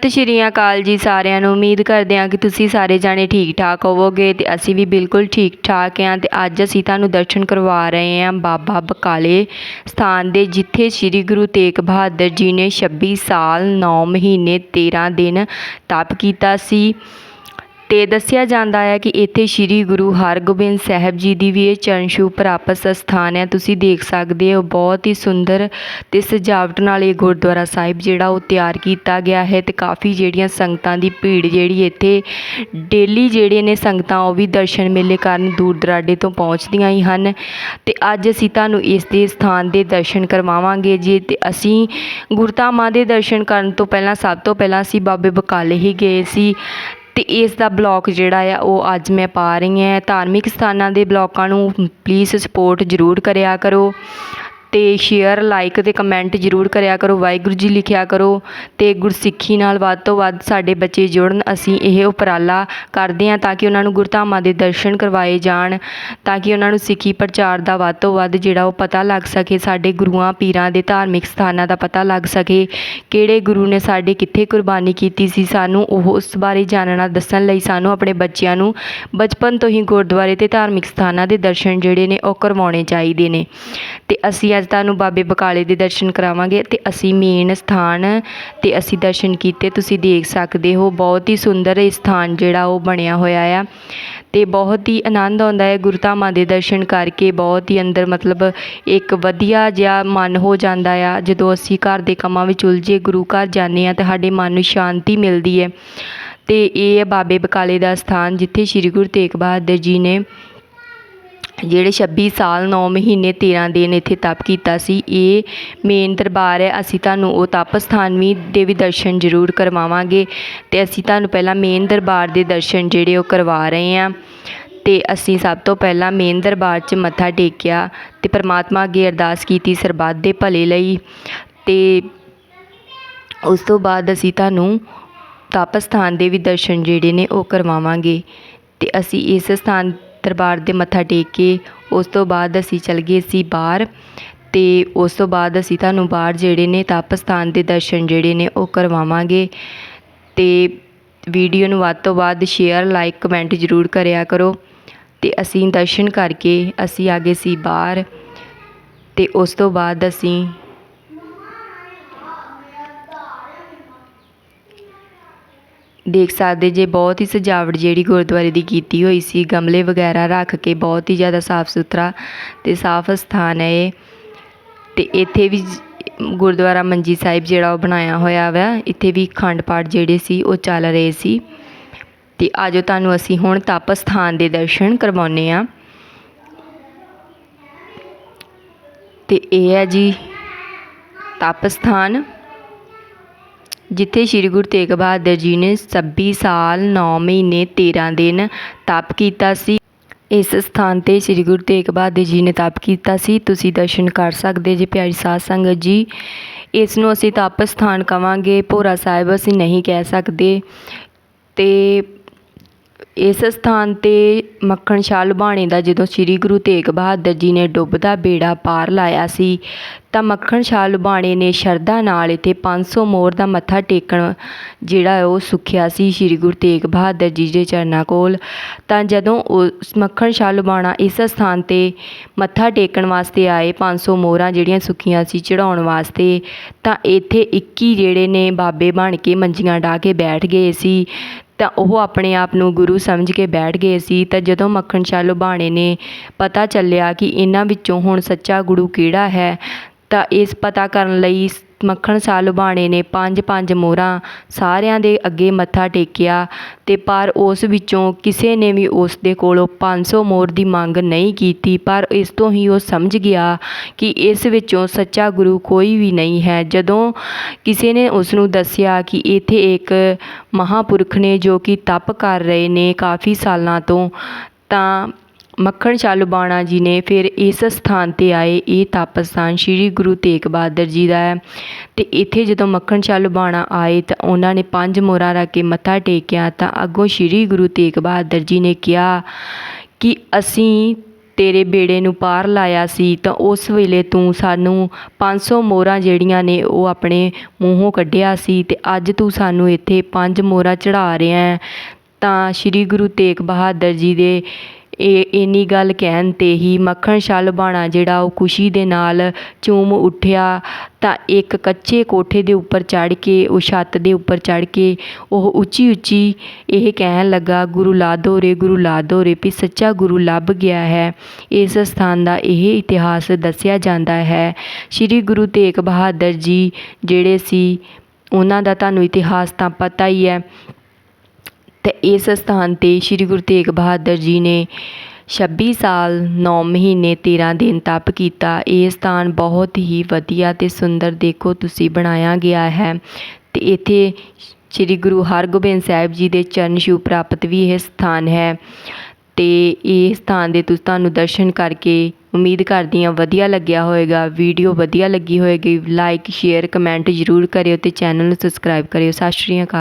ਸਤਿ ਸ਼੍ਰੀ ਅਕਾਲ ਜੀ ਸਾਰਿਆਂ ਨੂੰ। ਉਮੀਦ ਕਰਦੇ ਹਾਂ ਕਿ ਤੁਸੀਂ ਸਾਰੇ ਜਾਣੇ ਠੀਕ ਠਾਕ ਹੋਵੋਗੇ ਤੇ ਅਸੀਂ ਵੀ ਬਿਲਕੁਲ ਠੀਕ ਠਾਕ ਹਾਂ ਤੇ ਅੱਜ ਅਸੀਂ ਤੁਹਾਨੂੰ ਦਰਸ਼ਨ ਕਰਵਾ ਰਹੇ ਹਾਂ ਬਾਬਾ ਬਕਾਲੇ ਸਥਾਨ ਦੇ, ਜਿੱਥੇ ਸ੍ਰੀ ਗੁਰੂ ਤੇਗ ਬਹਾਦਰ ਜੀ ਨੇ 26 ਸਾਲ 9 ਮਹੀਨੇ 13 ਦਿਨ ਤਪ ਕੀਤਾ ਸੀ। ਤੇ ਦੱਸਿਆ ਜਾਂਦਾ ਹੈ ਕਿ ਇੱਥੇ ਸ੍ਰੀ ਗੁਰੂ ਹਰਗੋਬਿੰਦ ਸਾਹਿਬ ਜੀ ਦੀ ਵੀ ਇਹ ਚਰਨ ਛੂਹ ਪ੍ਰਾਪਤ ਸਥਾਨ ਹੈ। ਤੁਸੀਂ ਦੇਖ ਸਕਦੇ ਹੋ, ਬਹੁਤ ਹੀ ਸੁੰਦਰ ਤੇ ਸਜਾਵਟ ਨਾਲ ਇਹ ਗੁਰਦੁਆਰਾ ਸਾਹਿਬ ਜਿਹੜਾ ਉਹ ਤਿਆਰ ਕੀਤਾ ਗਿਆ ਹੈ ਤੇ ਕਾਫੀ ਜਿਹੜੀਆਂ ਸੰਗਤਾਂ ਦੀ ਭੀੜ ਜਿਹੜੀ ਇੱਥੇ ਡੇਲੀ ਜਿਹੜੇ ਨੇ ਸੰਗਤਾਂ ਉਹ ਵੀ ਦਰਸ਼ਨ ਮੇਲੇ ਕਰਨ ਦੂਰ ਦਰਾਡੇ ਤੋਂ ਪਹੁੰਚਦੀਆਂ ਹੀ ਹਨ ਤੇ ਅੱਜ ਅਸੀਂ ਤੁਹਾਨੂੰ ਇਸ ਦੇ ਸਥਾਨ ਦੇ ਦਰਸ਼ਨ ਕਰਵਾਵਾਂਗੇ ਜੀ ਤੇ ਅਸੀਂ ਗੁਰਧਾਮਾਂ ਦੇ ਦਰਸ਼ਨ ਕਰਨ ਤੋਂ ਪਹਿਲਾਂ, ਸਭ ਤੋਂ ਪਹਿਲਾਂ ਅਸੀਂ ਬਾਬੇ ਬਕਾਲੇ ਹੀ ਗਏ ਸੀ ਤੇ ਇਸ ਦਾ ਬਲੌਗ ਜਿਹੜਾ ਆ, ਉਹ ਅੱਜ ਮੈਂ ਪਾ ਰਹੀ ਹਾਂ। ਧਾਰਮਿਕ ਸਥਾਨਾਂ ਦੇ ਬਲੌਗਾਂ ਨੂੰ ਪਲੀਜ਼ ਸਪੋਰਟ ਜ਼ਰੂਰ ਕਰਿਆ ਕਰੋ। ਅਤੇ ਸ਼ੇਅਰ ਲਾਈਕ ਅਤੇ ਕਮੈਂਟ ਜ਼ਰੂਰ ਕਰਿਆ ਕਰੋ, ਵਾਹਿਗੁਰੂ ਜੀ ਲਿਖਿਆ ਕਰੋ ਅਤੇ ਗੁਰਸਿੱਖੀ ਨਾਲ ਵੱਧ ਤੋਂ ਵੱਧ ਸਾਡੇ ਬੱਚੇ ਜੁੜਨ, ਅਸੀਂ ਇਹ ਉਪਰਾਲਾ ਕਰਦੇ ਹਾਂ ਤਾਂ ਕਿ ਉਹਨਾਂ ਨੂੰ ਗੁਰਧਾਮਾਂ ਦੇ ਦਰਸ਼ਨ ਕਰਵਾਏ ਜਾਣ, ਤਾਂ ਕਿ ਉਹਨਾਂ ਨੂੰ ਸਿੱਖੀ ਪ੍ਰਚਾਰ ਦਾ ਵੱਧ ਤੋਂ ਵੱਧ ਜਿਹੜਾ ਉਹ ਪਤਾ ਲੱਗ ਸਕੇ, ਸਾਡੇ ਗੁਰੂਆਂ ਪੀਰਾਂ ਦੇ ਧਾਰਮਿਕ ਸਥਾਨਾਂ ਦਾ ਪਤਾ ਲੱਗ ਸਕੇ, ਕਿਹੜੇ ਗੁਰੂ ਨੇ ਸਾਡੇ ਕਿੱਥੇ ਕੁਰਬਾਨੀ ਕੀਤੀ ਸੀ, ਸਾਨੂੰ ਉਹ ਉਸ ਬਾਰੇ ਜਾਣਨਾ ਦੱਸਣ ਲਈ ਸਾਨੂੰ ਆਪਣੇ ਬੱਚਿਆਂ ਨੂੰ ਬਚਪਨ ਤੋਂ ਹੀ ਗੁਰਦੁਆਰੇ ਤੇ ਧਾਰਮਿਕ ਸਥਾਨਾਂ ਦੇ ਦਰਸ਼ਨ ਜਿਹੜੇ ਨੇ ਉਹ ਕਰਵਾਉਣੇ ਚਾਹੀਦੇ ਨੇ। ਤੇ ਅਸੀਂ ਅੱਜ ਤੁਹਾਨੂੰ ਬਾਬੇ ਬਕਾਲੇ ਦੇ ਦਰਸ਼ਨ ਕਰਾਵਾਂਗੇ ਤੇ ਅਸੀਂ ਮੇਨ ਸਥਾਨ ਤੇ ਅਸੀਂ ਦਰਸ਼ਨ ਕੀਤੇ, ਤੁਸੀਂ ਦੇਖ ਸਕਦੇ ਹੋ, ਬਹੁਤ ਹੀ ਸੁੰਦਰ ਇਹ ਸਥਾਨ ਜਿਹੜਾ ਉਹ ਬਣਿਆ ਹੋਇਆ ਆ ਤੇ ਬਹੁਤ ਹੀ ਆਨੰਦ ਆਉਂਦਾ ਹੈ ਗੁਰਧਾਮਾਂ ਦੇ ਦਰਸ਼ਨ ਕਰਕੇ, ਬਹੁਤ ਹੀ ਅੰਦਰ ਮਤਲਬ ਇੱਕ ਵਧੀਆ ਜਿਹਾ ਮਨ ਹੋ ਜਾਂਦਾ ਆ, ਜਦੋਂ ਅਸੀਂ ਘਰ ਦੇ ਕੰਮਾਂ ਵਿੱਚ ਉਲਝੇ, ਗੁਰੂ ਘਰ ਜਾਂਦੇ ਆ ਤੇ ਸਾਡੇ ਮਨ ਨੂੰ ਸ਼ਾਂਤੀ ਮਿਲਦੀ ਹੈ ਤੇ ਇਹ ਹੈ ਬਾਬੇ ਬਕਾਲੇ ਦਾ ਸਥਾਨ, ਜਿੱਥੇ ਸ੍ਰੀ ਗੁਰੂ ਤੇਗ ਬਹਾਦਰ ਜੀ ਨੇ ਜਿਹੜੇ 26 ਸਾਲ, ਨੌ ਮਹੀਨੇ 13 ਦਿਨ ਇੱਥੇ ਤਪ ਕੀਤਾ ਸੀ, ਇਹ ਮੇਨ ਦਰਬਾਰ ਹੈ। ਅਸੀਂ ਤੁਹਾਨੂੰ ਉਹ ਤਪ ਸਥਾਨ ਵੀ ਦੇ ਵੀ ਦਰਸ਼ਨ ਜ਼ਰੂਰ ਕਰਵਾਵਾਂਗੇ ਅਤੇ ਅਸੀਂ ਤੁਹਾਨੂੰ ਪਹਿਲਾਂ ਮੇਨ ਦਰਬਾਰ ਦੇ ਦਰਸ਼ਨ ਜਿਹੜੇ ਉਹ ਕਰਵਾ ਰਹੇ ਹਾਂ। ਅਤੇ ਅਸੀਂ ਸਭ ਤੋਂ ਪਹਿਲਾਂ ਮੇਨ ਦਰਬਾਰ 'ਚ ਮੱਥਾ ਟੇਕਿਆ ਅਤੇ ਪਰਮਾਤਮਾ ਅੱਗੇ ਅਰਦਾਸ ਕੀਤੀ ਸਰਬੱਤ ਦੇ ਭਲੇ ਲਈ। ਅਤੇ ਉਸ ਤੋਂ ਬਾਅਦ ਅਸੀਂ ਤੁਹਾਨੂੰ ਤਪ ਸਥਾਨ ਦੇ ਵੀ ਦਰਸ਼ਨ ਜਿਹੜੇ ਨੇ ਉਹ ਕਰਵਾਵਾਂਗੇ। ਅਤੇ ਅਸੀਂ ਇਸ ਸਥਾਨ ਦਰਬਾਰ ਦੇ ਮੱਥਾ ਟੇਕ ਕੇ ਉਸ ਤੋਂ ਬਾਅਦ ਅਸੀਂ ਚਲ ਗਏ ਸੀ ਬਾਹਰ ਅਤੇ ਉਸ ਤੋਂ ਬਾਅਦ ਅਸੀਂ ਤੁਹਾਨੂੰ ਬਾਹਰ ਜਿਹੜੇ ਨੇ ਤਪ ਸਥਾਨ ਦੇ ਦਰਸ਼ਨ ਜਿਹੜੇ ਨੇ ਉਹ ਕਰਵਾਵਾਂਗੇ ਅਤੇ ਵੀਡੀਓ ਨੂੰ ਵੱਧ ਤੋਂ ਵੱਧ ਸ਼ੇਅਰ ਲਾਈਕ ਕਮੈਂਟ ਜ਼ਰੂਰ ਕਰਿਆ ਕਰੋ ਅਤੇ ਅਸੀਂ ਦਰਸ਼ਨ ਕਰਕੇ ਅਸੀਂ ਆ ਗਏ ਸੀ ਬਾਹਰ ਅਤੇ ਉਸ ਤੋਂ ਬਾਅਦ ਅਸੀਂ ਦੇਖ ਸਕਦੇ ਜੇ ਬਹੁਤ ਹੀ ਸਜਾਵਟ ਜਿਹੜੀ ਗੁਰਦੁਆਰੇ ਦੀ ਕੀਤੀ ਹੋਈ ਸੀ, ਗਮਲੇ ਵਗੈਰਾ ਰੱਖ ਕੇ ਬਹੁਤ ਹੀ ਜ਼ਿਆਦਾ ਸਾਫ਼ ਸੁਥਰਾ ਤੇ ਸਾਫ਼ ਸਥਾਨ ਹੈ ਇਹ। ਤੇ ਇੱਥੇ ਵੀ ਗੁਰਦੁਆਰਾ ਮੰਜੀ ਸਾਹਿਬ ਜਿਹੜਾ ਉਹ ਬਣਾਇਆ ਹੋਇਆ ਵਾ, ਇੱਥੇ ਵੀ ਖੰਡ ਪਾਠ ਜਿਹੜੇ ਸੀ ਉਹ ਚੱਲ ਰਹੇ ਸੀ। ਤੇ ਆਜੋ ਤੁਹਾਨੂੰ ਅਸੀਂ ਹੁਣ ਤਪ ਸਥਾਨ ਦੇ ਦਰਸ਼ਨ ਕਰਵਾਉਨੇ ਆ ਤੇ ਇਹ ਹੈ ਜੀ ਤਪ ਸਥਾਨ ਜਿੱਥੇ ਸ੍ਰੀ ਗੁਰੂ ਤੇਗ ਬਹਾਦਰ ਜੀ ਨੇ 26 ਸਾਲ, ਨੌ ਮਹੀਨੇ 13 ਦਿਨ ਤਪ ਕੀਤਾ ਸੀ। ਇਸ ਸਥਾਨ ਤੇ ਸ੍ਰੀ ਗੁਰੂ ਤੇਗ ਬਹਾਦਰ ਜੀ ਨੇ ਤਪ ਕੀਤਾ ਸੀ। ਤੁਸੀਂ ਦਰਸ਼ਨ ਕਰ ਸਕਦੇ ਜੇ ਪਿਆਰੀ ਸਾਧ ਸੰਗਤ ਜੀ। ਇਸ ਨੂੰ ਅਸੀਂ ਤਪ ਸਥਾਨ ਕਵਾਂਗੇ। ਭੋਰਾ ਸਾਹਿਬ ਅਸੀਂ ਨਹੀਂ ਕਹਿ ਸਕਦੇ। ਤੇ ਇਸ ਸਥਾਨ ਤੇ ਮੱਖਣ ਸ਼ਾਹ ਲੁਬਾਣੇ ਦਾ ਜਦੋਂ ਸ੍ਰੀ ਗੁਰੂ ਤੇਗ ਬਹਾਦਰ ਜੀ ਨੇ ਡੁੱਬਦਾ ਬੇੜਾ ਪਾਰ ਲਾਇਆ ਸੀ, ਤਾਂ ਮੱਖਣ ਸ਼ਾਹ ਲੁਬਾਣੇ ਨੇ ਸ਼ਰਧਾ ਨਾਲ ਇੱਥੇ ਪੰਜ ਸੌ ਮੋਹਰ ਦਾ ਮੱਥਾ ਟੇਕਣ ਜਿਹੜਾ ਉਹ ਸੁੱਖਿਆ ਸੀ ਸ੍ਰੀ ਗੁਰੂ ਤੇਗ ਬਹਾਦਰ ਜੀ ਦੇ ਚਰਨਾਂ ਕੋਲ। ਤਾਂ ਜਦੋਂ ਉਸ ਮੱਖਣ ਸ਼ਾਹ ਲੁਬਾਣਾ ਇਸ ਸਥਾਨ ਤੇ ਮੱਥਾ ਟੇਕਣ ਵਾਸਤੇ ਆਏ, ਪੰਜ ਸੌ ਮੋਹਰਾਂ ਜਿਹੜੀਆਂ ਸੁੱਖੀਆਂ ਸੀ ਚੜਾਉਣ ਵਾਸਤੇ, ਤਾਂ ਇੱਥੇ 21 ਜਿਹੜੇ ਨੇ ਬਾਬੇ ਬਣ ਕੇ ਮੰਜੀਆਂ ਢਾ ਕੇ ਬੈਠ ਗਏ ਸੀ। ਤਾਂ ਉਹ ਆਪਣੇ ਆਪ ਨੂੰ ਗੁਰੂ ਸਮਝ ਕੇ ਬੈਠ ਗਏ ਸੀ। ਤਾਂ ਜਦੋਂ ਮੱਖਣ ਸ਼ਾਹ ਲੁਬਾਣੇ ਨੇ, ਪਤਾ ਚੱਲਿਆ ਕਿ ਇਹਨਾਂ ਵਿੱਚੋਂ ਹੁਣ ਸੱਚਾ ਗੁਰੂ ਕਿਹੜਾ ਹੈ? ਤਾਂ ਇਸ ਪਤਾ ਕਰਨ ਲਈ ਸ- ਮੱਖਣ ਸ਼ਾਹ ਲੁਬਾਣੇ ਨੇ ਪੰਜ ਪੰਜ ਮੋਹਰਾਂ। ਸਾਰਿਆਂ ਦੇ ਅੱਗੇ ਮੱਥਾ ਟੇਕਿਆ ਅਤੇ ਪਰ ਉਸ ਵਿੱਚੋਂ ਕਿਸੇ ਨੇ ਵੀ ਉਸ ਦੇ ਕੋਲੋਂ ਪੰਜ ਸੌ ਮੋਹਰ ਦੀ ਮੰਗ ਨਹੀਂ ਕੀਤੀ। ਪਰ ਇਸ ਤੋਂ ਹੀ ਉਹ ਸਮਝ ਗਿਆ ਕਿ ਇਸ ਵਿੱਚੋਂ ਸੱਚਾ ਗੁਰੂ ਕੋਈ ਵੀ ਨਹੀਂ ਹੈ। ਜਦੋਂ ਕਿਸੇ ਨੇ ਉਸ ਨੂੰ ਦੱਸਿਆ ਕਿ ਇੱਥੇ ਇੱਕ ਮਹਾਂਪੁਰਖ ਨੇ ਜੋ ਕਿ ਤਪ ਕਰ ਰਹੇ ਨੇ ਕਾਫੀ ਸਾਲਾਂ ਤੋਂ, ਤਾਂ ਮੱਖਣ ਸ਼ਾਹ ਲੁਬਾਣਾ ਜੀ ਨੇ ਫਿਰ ਇਸ ਸਥਾਨ ਤੇ ਆਏ। ਇਹ ਤਪ ਸਥਾਨ ਸ੍ਰੀ ਗੁਰੂ ਤੇਗ ਬਹਾਦਰ ਜੀ ਦਾ ਹੈ। ਤੇ ਇੱਥੇ ਜਦੋਂ ਮੱਖਣ ਸ਼ਾਹ ਲੁਬਾਣਾ ਆਏ ਤਾਂ ਉਹਨਾਂ ਨੇ ਪੰਜ ਮੋਹਰਾਂ ਰੱਖ ਕੇ ਮੱਥਾ ਟੇਕਿਆ ਤਾਂ ਅੱਗੋਂ ਸ੍ਰੀ ਗੁਰੂ ਤੇਗ ਬਹਾਦਰ ਜੀ ਨੇ ਕਿਹਾ ਕਿ ਅਸੀਂ ਤੇਰੇ ਬੇੜੇ ਨੂੰ ਪਾਰ ਲਾਇਆ ਸੀ ਤਾਂ ਉਸ ਵੇਲੇ ਤੂੰ ਸਾਨੂੰ 500 ਮੋਹਰਾਂ ਜਿਹੜੀਆਂ ਨੇ ਉਹ ਆਪਣੇ ਮੂੰਹੋਂ ਕੱਢਿਆ ਸੀ ਅਤੇ ਅੱਜ ਤੂੰ ਸਾਨੂੰ ਇੱਥੇ ਪੰਜ ਮੋਹਰਾਂ ਚੜ੍ਹਾ ਰਿਹਾ ਹੈ। ਤਾਂ ਸ੍ਰੀ ਗੁਰੂ ਤੇਗ ਬਹਾਦਰ ਜੀ ਦੇ ਇਹ ਇੰਨੀ ਗੱਲ ਕਹਿਣ 'ਤੇ ਹੀ ਮੱਖਣ ਸ਼ਾਹ ਬਾਣਾ ਜਿਹੜਾ ਉਹ ਖੁਸ਼ੀ ਦੇ ਨਾਲ ਝੂਮ ਉੱਠਿਆ ਤਾਂ ਇੱਕ ਕੱਚੇ ਕੋਠੇ ਦੇ ਉੱਪਰ ਚੜ੍ਹ ਕੇ, ਉਹ ਛੱਤ ਦੇ ਉੱਪਰ ਚੜ੍ਹ ਕੇ ਉਹ ਉੱਚੀ ਉੱਚੀ ਇਹ ਕਹਿਣ ਲੱਗਾ, ਗੁਰੂ ਲਾਦੋ ਰੇ, ਗੁਰੂ ਲਾਦੋ ਰੇ, ਵੀ ਸੱਚਾ ਗੁਰੂ ਲੱਭ ਗਿਆ ਹੈ। ਇਸ ਸਥਾਨ ਦਾ ਇਹ ਇਤਿਹਾਸ ਦੱਸਿਆ ਜਾਂਦਾ ਹੈ। ਸ੍ਰੀ ਗੁਰੂ ਤੇਗ ਬਹਾਦਰ ਜੀ ਜਿਹੜੇ ਸੀ, ਉਹਨਾਂ ਦਾ ਤੁਹਾਨੂੰ ਇਤਿਹਾਸ ਤਾਂ ਪਤਾ ਹੀ ਹੈ। ਤੇ ਇਸ ਸਥਾਨ 'ਤੇ ਸ੍ਰੀ ਗੁਰੂ ਤੇਗ ਬਹਾਦਰ ਜੀ ਨੇ 26 ਸਾਲ 9 ਮਹੀਨੇ 13 ਦਿਨ ਤਪ ਕੀਤਾ। ਇਹ ਸਥਾਨ ਬਹੁਤ ਹੀ ਵਧੀਆ ਤੇ ਸੁੰਦਰ ਦੇਖੋ ਤੁਸੀਂ ਬਣਾਇਆ ਗਿਆ ਹੈ ਤੇ ਇੱਥੇ ਸ੍ਰੀ ਗੁਰੂ ਹਰਗੋਬਿੰਦ ਸਾਹਿਬ ਜੀ ਦੇ ਚਰਨ ਛੂਹ ਪ੍ਰਾਪਤ ਵੀ ਇਹ ਸਥਾਨ ਹੈ ਤੇ ਇਹ ਸਥਾਨ ਦੇ ਤੁਸੀਂ, ਤੁਹਾਨੂੰ ਦਰਸ਼ਨ ਕਰਕੇ ਉਮੀਦ ਕਰਦੀ ਹਾਂ ਵਧੀਆ ਲੱਗਿਆ ਹੋਵੇਗਾ, ਵੀਡੀਓ ਵਧੀਆ ਲੱਗੀ ਹੋਵੇਗੀ ਲਾਈਕ ਸ਼ੇਅਰ ਕਮੈਂਟ ਜ਼ਰੂਰ ਕਰਿਓ ਤੇ ਚੈਨਲ ਨੂੰ ਸਬਸਕ੍ਰਾਈਬ ਕਰਿਓ। ਸਤਿ ਸ਼੍ਰੀ ਅਕਾਲ।